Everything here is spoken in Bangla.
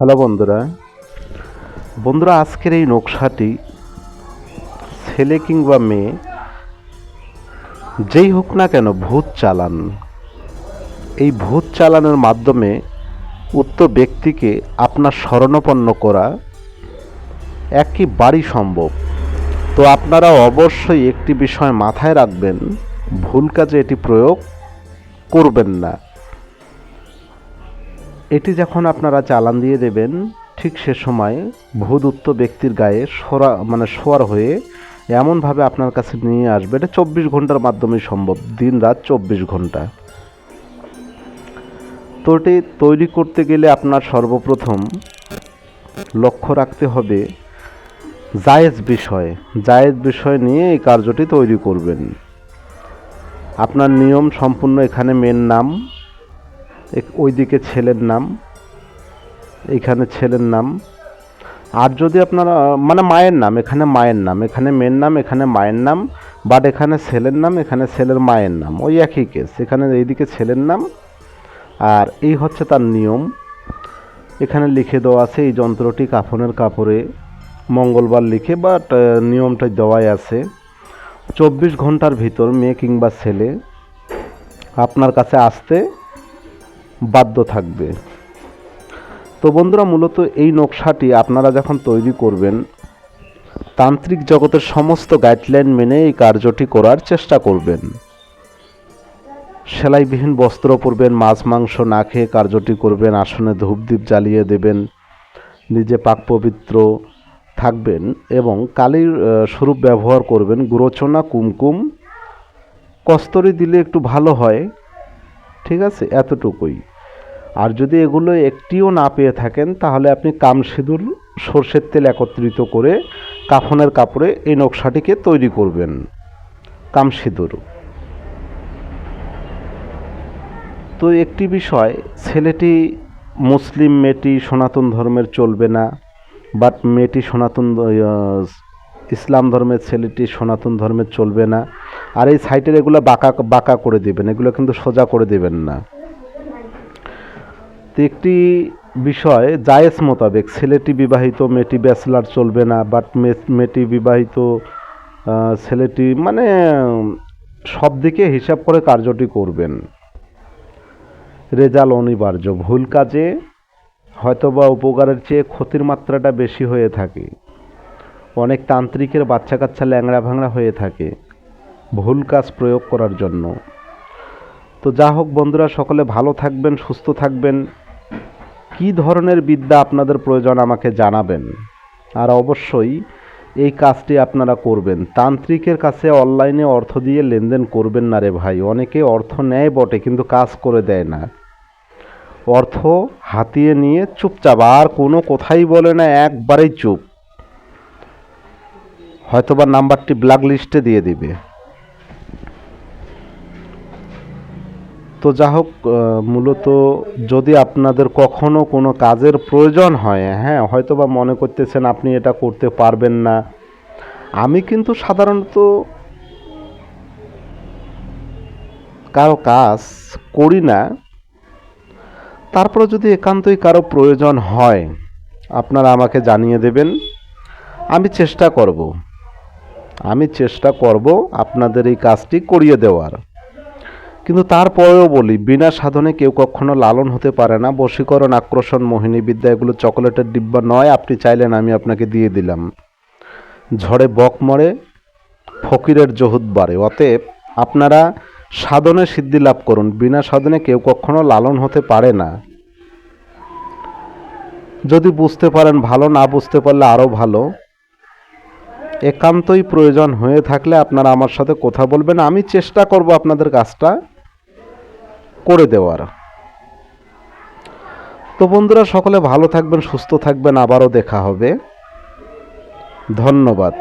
হ্যালো বন্ধুরা। বন্ধুরা, আজকের এই নকশাটি ছেলে কিংবা মেয়ে যেই হোক না কেন ভূত চালান। এই ভূত চালানোর মাধ্যমে উক্ত ব্যক্তিকে আপনার শরণাপন্ন করা একই বাড়ি সম্ভব। তো আপনারা অবশ্যই একটি বিষয় মাথায় রাখবেন, ভুল কাজে এটি প্রয়োগ করবেন না। এটি যখন আপনারা চালান দিয়ে দেবেন, ঠিক সে সময় ভূদুত্ত ব্যক্তির গায়ে সরা মানে শোয়ার হয়ে এমনভাবে আপনার কাছে নিয়ে আসবে। এটা চব্বিশ ঘণ্টার মাধ্যমে সম্ভব, দিন রাত চব্বিশ ঘণ্টা। তো এটি তৈরি করতে গেলে আপনার সর্বপ্রথম লক্ষ্য রাখতে হবে জায়েজ বিষয়। জায়েজ বিষয় নিয়ে এই কার্যটি তৈরি করবেন। আপনার নিয়ম সম্পূর্ণ এখানে মেন নাম। এক- ওইদিকে ছেলের নাম এখানে ছেলের নাম। আর যদি আপনারা মানে মায়ের নাম, এখানে মায়ের নাম, এখানে মেয়ের নাম, এখানে মায়ের নাম বাট এখানে ছেলের নাম, এখানে ছেলের মায়ের নাম, ওই একই কেস এখানে এইদিকে ছেলের নাম। আর এই হচ্ছে তার নিয়ম। এখানে লিখে দেওয়া আছে, এই যন্ত্রটি কাফনের কাপড়ে মঙ্গলবার লিখে বাট নিয়মটা দেওয়াই আছে। চব্বিশ ঘণ্টার ভিতর মেয়ে কিংবা ছেলে আপনার কাছে আসতে বাধ্য থাকবে। তো বন্ধুরা, মূলত এই নকশাটি আপনারা যখন তৈরি করবেন, তান্ত্রিক জগতের সমস্ত গাইডলাইন মেনে এই কার্যটি করার চেষ্টা করবেন। সেলাইবিহীন বস্ত্র পরবেন, মাছ, মাংস না খেয়ে কার্যটি করবেন, আসনে ধূপদীপ জ্বালিয়ে দেবেন, নিজে পাক পবিত্র থাকবেন এবং কালির স্বরূপ ব্যবহার করবেন গুরোচনা কুমকুম, কস্তরি দিলে একটু ভালো হয়। ঠিক আছে? এতটুকুই। আর যদি এগুলো একটিও না পেয়ে থাকেন, তাহলে আপনি কাম সিঁদুর সর্ষের তেল একত্রিত করে কাফনের কাপড়ে এই নকশাটিকে তৈরি করবেন। কাম সিঁদুর তো একটি বিষয়, ছেলেটি মুসলিম, মেয়েটি সনাতন ধর্মের চলবে না, বাট মেয়েটি সনাতন ইসলাম ধর্মের ছেলেটি সনাতন ধর্মের চলবে না। আর এই সাইটের এগুলো বাঁকা বাঁকা করে দেবেন, এগুলো কিন্তু সোজা করে দেবেন না। তো একটি বিষয়, জায়েজ মোতাবেক ছেলেটি বিবাহিত, মেয়েটি ব্যাচেলার চলবে না, বাট মেয়েটি বিবাহিত ছেলেটি মানে সব দিকে হিসাব করে কার্যটি করবেন। রেজাল অনিবার্য, ভুল কাজে হয়তোবা উপকারের চেয়ে ক্ষতির মাত্রাটা বেশি হয়ে থাকে। অনেক তান্ত্রিকের বাচ্চা কাচ্চা ল্যাংড়া ভাঙড়া হয়ে থাকে। ভুল কাজ প্রয়োগ করার জন্য। তো যা হোক বন্ধুরা, সকলে ভালো থাকবেন, সুস্থ থাকবেন। কী ধরনের বিদ্যা আপনাদের প্রয়োজন আমাকে জানাবেন? আর অবশ্যই এই কাজটি আপনারা করবেন। তান্ত্রিকের কাছে অনলাইনে অর্থ দিয়ে লেনদেন করবেন না রে ভাই। অনেকে অর্থ নেয় বটে, কিন্তু কাজ করে দেয় না। অর্থ হাতিয়ে নিয়ে চুপচাপ, আর কোনো কথাই বলে না, একবারেই চুপ। হয়তোবা নাম্বারটি ব্ল্যাক লিস্টে দিয়ে দিবে। তো যা হোক মূলত যদি আপনাদের কখনো কোনো কাজের প্রয়োজন হয় হ্যাঁ হয়তো বা মনে করতেছেন আপনি এটা করতে পারবেন না। আমি কিন্তু সাধারণত কারও কাজ করি না। তারপরে যদি একান্তই কারও প্রয়োজন হয়, আপনারা আমাকে জানিয়ে দেবেন। আমি চেষ্টা করব। আমি চেষ্টা করব আপনাদের এই কাজটি করিয়ে দেওয়ার। কিন্তু তারপরেও বলি, বিনা সাধনে কেউ কখনো লালন হতে পারে না। বশীকরণ আকর্ষণ মোহিনী বিদ্যা, এগুলো চকোলেটের ডিব্বা নয়, আপনি চাইলেন আমি আপনাকে দিয়ে দিলাম। ঝড়ে বক মরে, ফকিরের জহুদ বাড়ে। অতএব আপনারা সাধনে সিদ্ধি লাভ করুন। বিনা সাধনে কেউ কখনো লালন হতে পারে না। যদি বুঝতে পারেন ভালো, না বুঝতে পারলে আরও ভালো। একান্তই প্রয়োজন হয়ে থাকলে আপনারা আমার সাথে কথা বলবেন। আমি চেষ্টা করব আপনাদের কাজটা করে দেওয়ার। তো বন্ধুরা সকলে ভালো থাকবেন সুস্থ থাকবেন আবারও দেখা হবে। ধন্যবাদ।